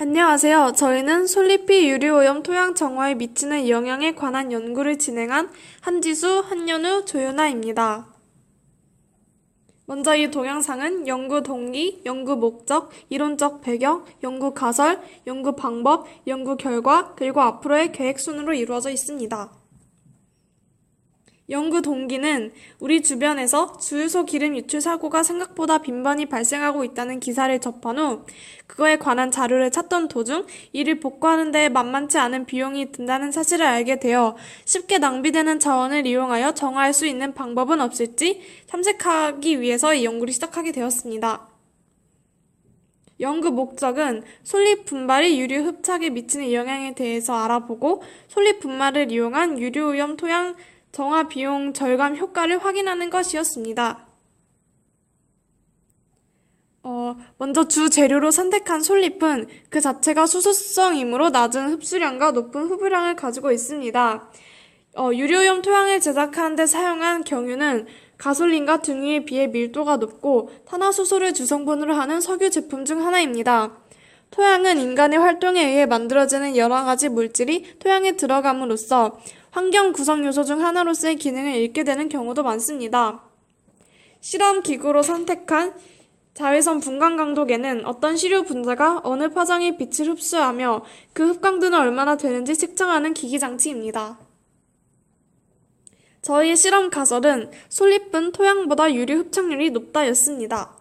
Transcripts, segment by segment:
안녕하세요. 저희는 솔리피 유리오염 토양 정화에 미치는 영향에 관한 연구를 진행한 한지수, 한연우, 조윤아입니다. 먼저 이 동영상은 연구 동기, 연구 목적, 이론적 배경, 연구 가설, 연구 방법, 연구 결과, 그리고 앞으로의 계획 순으로 이루어져 있습니다. 연구 동기는 우리 주변에서 주유소 기름 유출 사고가 생각보다 빈번히 발생하고 있다는 기사를 접한 후 그거에 관한 자료를 찾던 도중 이를 복구하는 데 만만치 않은 비용이 든다는 사실을 알게 되어 쉽게 낭비되는 자원을 이용하여 정화할 수 있는 방법은 없을지 탐색하기 위해서 이 연구를 시작하게 되었습니다. 연구 목적은 솔잎 분발이 유류 흡착에 미치는 영향에 대해서 알아보고 솔잎 분말을 이용한 유류 오염 토양 정화 비용 절감 효과를 확인하는 것이었습니다. 어, 먼저 주 재료로 선택한 솔잎은 그 자체가 수소성이므로 낮은 흡수량과 높은 흡유량을 가지고 있습니다. 어, 유료염 토양을 제작하는 데 사용한 경유는 가솔린과 등유에 비해 밀도가 높고 탄화수소를 주성분으로 하는 석유 제품 중 하나입니다. 토양은 인간의 활동에 의해 만들어지는 여러 가지 물질이 토양에 들어감으로써 환경 구성 요소 중 하나로서의 기능을 잃게 되는 경우도 많습니다. 실험 기구로 선택한 자외선 분광 강도계는 어떤 시료 분자가 어느 파장의 빛을 흡수하며 그 흡광도는 얼마나 되는지 측정하는 기기 장치입니다. 저희의 실험 가설은 솔잎은 토양보다 유리 흡착률이 높다였습니다.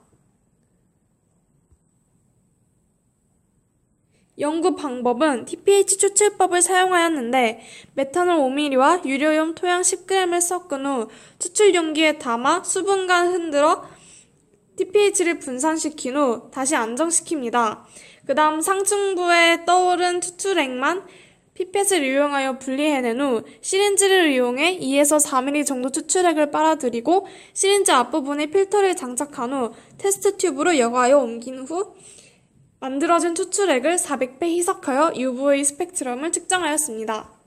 연구 방법은 TPH 추출법을 사용하였는데 메탄올 5ml와 유료염 토양 10g을 섞은 후 추출 용기에 담아 수분간 흔들어 TPH를 분산시킨 후 다시 안정시킵니다. 그 다음 상층부에 떠오른 추출액만 피펫을 이용하여 분리해낸 후 시린지를 이용해 2에서 4mm 정도 추출액을 빨아들이고 시린지 앞부분에 필터를 장착한 후 테스트 튜브로 여과하여 옮긴 후 만들어진 추출액을 400배 희석하여 UV 스펙트럼을 측정하였습니다.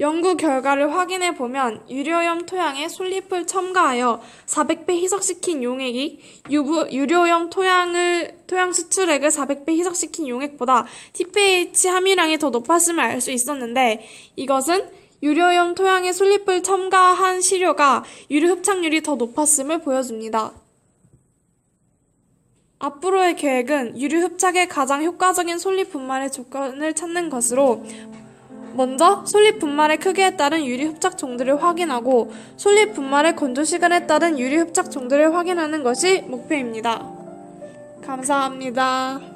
연구 결과를 확인해 보면 유료염 토양에 솔잎을 첨가하여 400배 희석시킨 용액이 유부, 유료염 토양을 토양 수출액을 400배 희석시킨 용액보다 TPH 함유량이 더 높았음을 알 수 있었는데 이것은 유료염 토양에 솔잎을 첨가한 시료가 유류 흡착률이 더 높았음을 보여줍니다. 앞으로의 계획은 유류 흡착에 가장 효과적인 솔잎 분말의 조건을 찾는 것으로 먼저 솔잎 분말의 크기에 따른 유리 흡착 정도를 확인하고 솔잎 분말의 건조 시간에 따른 유리 흡착 정도를 확인하는 것이 목표입니다. 감사합니다.